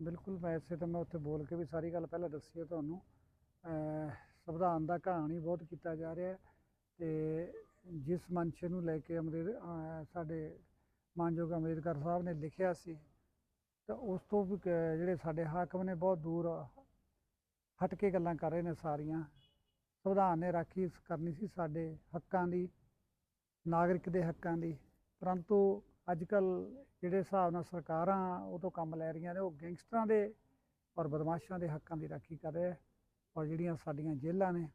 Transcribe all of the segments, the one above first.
ਬਿਲਕੁਲ, ਵੈਸੇ ਤਾਂ ਮੈਂ ਉੱਥੇ ਬੋਲ ਕੇ ਵੀ ਸਾਰੀ ਗੱਲ ਪਹਿਲਾਂ ਦੱਸੀ ਹੈ ਤੁਹਾਨੂੰ। ਸੰਵਿਧਾਨ ਦਾ ਕਹਾਣੀ ਬਹੁਤ ਕੀਤਾ ਜਾ ਰਿਹਾ ਹੈ ਤੇ ਜਿਸ ਮੰਸ਼ੇ ਨੂੰ ਲੈ ਕੇ ਅੰਮ੍ਰਿਤ ਸਾਡੇ ਮਾਨਯੋਗ ਅੰਬੇਦਕਰ ਸਾਹਿਬ ਨੇ ਲਿਖਿਆ ਸੀ, ਤਾਂ ਉਸ ਤੋਂ ਵੀ ਜਿਹੜੇ ਸਾਡੇ ਹਾਕਮ ਨੇ ਬਹੁਤ ਦੂਰ ਹਟ ਕੇ ਗੱਲਾਂ ਕਰ ਰਹੇ ਨੇ ਸਾਰੀਆਂ। ਸੰਵਿਧਾਨ ਨੇ ਰਾਖੀ ਕਰਨੀ ਸੀ ਸਾਡੇ ਹੱਕਾਂ ਦੀ, ਨਾਗਰਿਕ ਦੇ ਹੱਕਾਂ ਦੀ, ਪਰੰਤੂ ਅੱਜ ਕੱਲ ਜਿਹੜੇ ਹਿਸਾਬ ਨਾਲ ਸਰਕਾਰਾਂ ਉਹ ਤੋਂ ਕੰਮ ਲੈ ਰਹੀਆਂ ਨੇ, ਉਹ ਗੈਂਗਸਟਰਾਂ ਦੇ ਔਰ ਬਦਮਾਸ਼ਾਂ ਦੇ ਹੱਕਾਂ ਦੀ ਰਾਖੀ ਕਰ ਰਿਹਾ ਔਰ ਜਿਹੜੀਆਂ ਸਾਡੀਆਂ ਜੇਲ੍ਹਾਂ ਨੇ।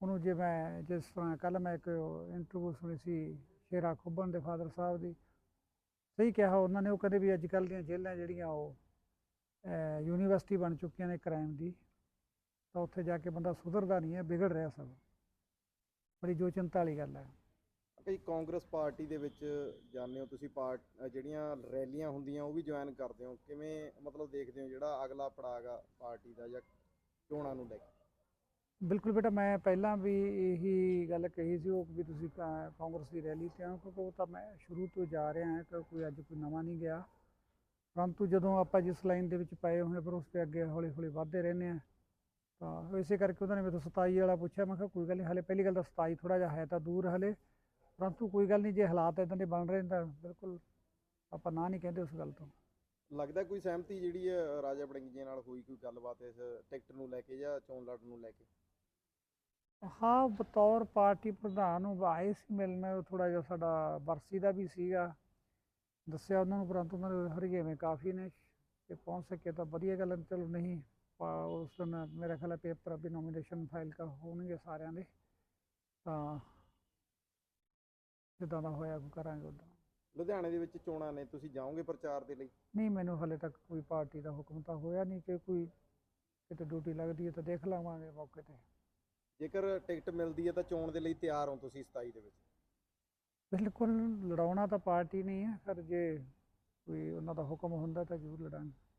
ਉਹਨੂੰ ਜੇ ਮੈਂ ਜਿਸ ਤਰ੍ਹਾਂ ਕੱਲ ਮੈਂ ਇੱਕ ਇੰਟਰਵਿਊ ਸੁਣੀ ਸੀ ਸ਼ੇਰਾ ਖੁੱਬਣ ਦੇ ਫਾਦਰ ਸਾਹਿਬ ਦੀ, ਸਹੀ ਕਿਹਾ ਉਹਨਾਂ ਨੇ, ਉਹ ਕਦੇ ਵੀ ਅੱਜ ਕੱਲ ਦੀਆਂ ਜੇਲ੍ਹਾਂ ਜਿਹੜੀਆਂ ਉਹ ਯੂਨੀਵਰਸਿਟੀ ਬਣ ਚੁੱਕੀਆਂ ਨੇ ਕ੍ਰਾਈਮ ਦੀ, ਤਾਂ ਉੱਥੇ ਜਾ ਕੇ ਬੰਦਾ ਸੁਧਰਦਾ ਨਹੀਂ ਹੈ, ਵਿਗੜ ਰਿਹਾ ਸਭ। ਬੜੀ ਜੋ ਚਿੰਤਾ ਵਾਲੀ ਗੱਲ ਹੈ। ਕਈ ਕਾਂਗਰਸ ਪਾਰਟੀ ਦੇ ਵਿੱਚ ਜਾਂਦੇ ਹੋ ਤੁਸੀਂ ਪਾਰਟ ਜਿਹੜੀਆਂ ਰੈਲੀਆਂ ਹੁੰਦੀਆਂ ਉਹ ਵੀ ਜੁਆਇਨ ਕਰਦੇ ਹੋ। ਕਿਵੇਂ ਮਤਲਬ ਦੇਖਦੇ ਹੋ ਜਿਹੜਾ ਅਗਲਾ ਪੜਾਗਾ ਪਾਰਟੀ ਦਾ ਜਾਂ ਚੋਣਾਂ ਨੂੰ ਲੈ ਕੇ? ਬਿਲਕੁਲ ਬੇਟਾ, ਮੈਂ ਪਹਿਲਾਂ ਵੀ ਇਹੀ ਗੱਲ ਕਹੀ ਸੀ ਉਹ ਵੀ ਤੁਸੀਂ ਕਾਂਗਰਸ ਦੀ ਰੈਲੀ ਤੇ ਆਓ, ਕਿਉਂਕਿ ਉਹ ਤਾਂ ਮੈਂ ਸ਼ੁਰੂ ਤੋਂ ਜਾ ਰਿਹਾ ਹਾਂ ਕਿ ਕੋਈ ਅੱਜ ਕੋਈ ਨਵਾਂ ਨਹੀਂ ਗਿਆ। ਪਰੰਤੂ ਜਦੋਂ ਆਪਾਂ ਜਿਸ ਲਾਈਨ ਦੇ ਵਿੱਚ ਪਏ ਹੋਏ ਪਰ ਉਸ ਤੇ ਅੱਗੇ ਹੌਲੀ ਹੌਲੀ ਵਧਦੇ ਰਹਿੰਦੇ ਆ ਤਾਂ ਇਸੇ ਕਰਕੇ ਉਹਨਾਂ ਨੇ ਮੈਨੂੰ 27 ਵਾਲਾ ਪੁੱਛਿਆ, ਮੈਂ ਕਿਹਾ ਕੋਈ ਗੱਲ ਨਹੀਂ ਹਲੇ ਪਹਿਲੀ ਗੱਲ ਤਾਂ 27 ਥੋੜਾ ਜਿਹਾ ਹੈ ਤਾਂ ਦੂਰ ਹਲੇ। ਪਰੰਤੂ ਕੋਈ ਗੱਲ ਨਹੀਂ ਜੇ ਹਾਲਾਤ ਇਦਾਂ ਦੇ ਬਣ ਰਹੇ ਨੇ ਤਾਂ ਬਿਲਕੁਲ ਆਪਾਂ ਨਾ ਨਹੀਂ ਕਹਿੰਦੇ ਉਸ ਗੱਲ ਤੋਂ। ਲੱਗਦਾ ਕੋਈ ਸਹਿਮਤੀ ਜਿਹੜੀ ਹੈ ਰਾਜਾ ਵੜਿੰਗ ਜੀ ਨਾਲ ਹੋਈ ਕੋਈ ਗੱਲਬਾਤ ਇਸ ਟਿਕਟ ਨੂੰ ਲੈ ਕੇ ਜਾਂ ਚੋਣ ਲੜਨ ਨੂੰ ਲੈ ਕੇ? ਹਾਂ ਬਤੌਰ ਪਾਰਟੀ ਪ੍ਰਧਾਨ ਉਹ ਆਏ ਸੀ ਮਿਲਣ ਥੋੜਾ ਜਿਹਾ ਸਾਡਾ ਬਰਸੀ ਦਾ ਵੀ ਸੀਗਾ। ਦੱਸਿਆ ਉਹਨਾਂ ਨੂੰ ਪਰੰਤੂ ਉਹਨਾਂ ਦੇ ਹਰਗੇਵੇਂ ਕਾਫੀ ਨੇ। ਤੇ ਪਹੁੰਚ ਸਕੇ ਤਾਂ ਵਧੀਆ ਗੱਲ ਹੈ, ਚਲੋ ਨਹੀਂ ਉਸ ਦਿਨ ਮੇਰਾ ਖਿਆਲ ਪੇਪਰ ਵੀ ਨੋਮੀਨੇਸ਼ਨ ਫਾਈਲ ਕਰ ਹੋਣਗੇ ਸਾਰਿਆਂ ਦੇ। ਤਾਂ ਜਿੱਦਾਂ ਦਾ ਹੋਇਆ ਕਰਾਂਗੇ ਉਦਾਂ। ਲੁਧਿਆਣੇ ਦੇ ਵਿੱਚ ਚੋਣਾਂ ਨੇ ਤੁਸੀਂ ਜਾਓਗੇ ਪ੍ਰਚਾਰ ਦੇ ਲਈ? ਨਹੀਂ ਮੈਨੂੰ ਹਲੇ ਤੱਕ ਕੋਈ ਪਾਰਟੀ ਦਾ ਹੁਕਮ ਤਾਂ ਹੋਇਆ ਨਹੀਂ ਕਿ ਕੋਈ ਕਿਤੇ ਡਿਊਟੀ ਲੱਗਦੀ ਹੈ ਤਾਂ ਦੇਖ ਲਵਾਂਗੇ ਮੌਕੇ ਤੇ। ਜੇਕਰ ਟਿਕਟ ਮਿਲਦੀ ਹੈ ਤਾਂ ਚੋਣ ਦੇ ਲਈ ਤਿਆਰ ਹੋ ਤੁਸੀਂ 27 ਦੇ ਵਿੱਚ? ਬਿਲਕੁਲ ਲੜਾਉਣਾ ਤਾਂ ਪਾਰਟੀ ਨਹੀਂ ਹੈ ਪਰ ਜੇ ਕੋਈ ਉਹਨਾਂ ਦਾ ਹੁਕਮ ਹੁੰਦਾ ਤਾਂ ਜ਼ਰੂਰ ਲੜਾਂਗੇ।